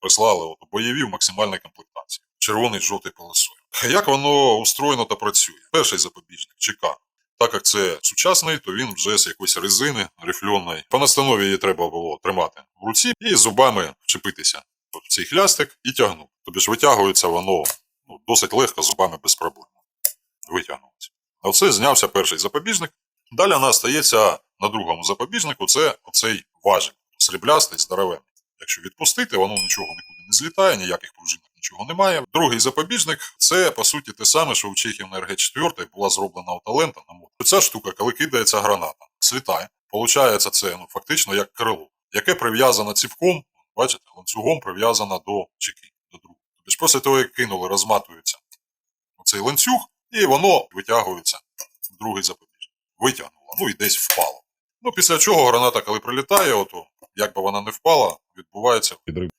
прислали от, бойові в максимальній комплектації. Червоний з жовтою полосою. Як воно устроєно та працює? Перший запобіжник ЧК. Так як це сучасний, то він вже з якоїсь резини рифльоної. По настанові її треба було тримати в руці і зубами вчепитися в цей хлястик і тягнути. Тобто ж витягується воно ну, досить легко, зубами без проблем. Витягнуться. Оце знявся перший запобіжник. Далі у стається на другому запобіжнику це оцей важіль, сріблястий, здоровенний. Якщо відпустити, воно нічого нікуди не злітає, ніяких пружинок нічого немає. Другий запобіжник це по суті те саме, що у Чехів на РГ-4 була зроблена автолента на мод. Ця штука, коли кидається граната, слітає. Получається це ну, фактично як крило, яке прив'язано цівком, бачите, ланцюгом прив'язано до чеки, до другого. Тобто після того, як кинули, розматується оцей ланцюг, і воно витягується в другий запобіжник. Витягнуло, ну і десь впало. Ну, після чого граната, коли прилітає, ото, як би вона не впала, відбувається Підрив.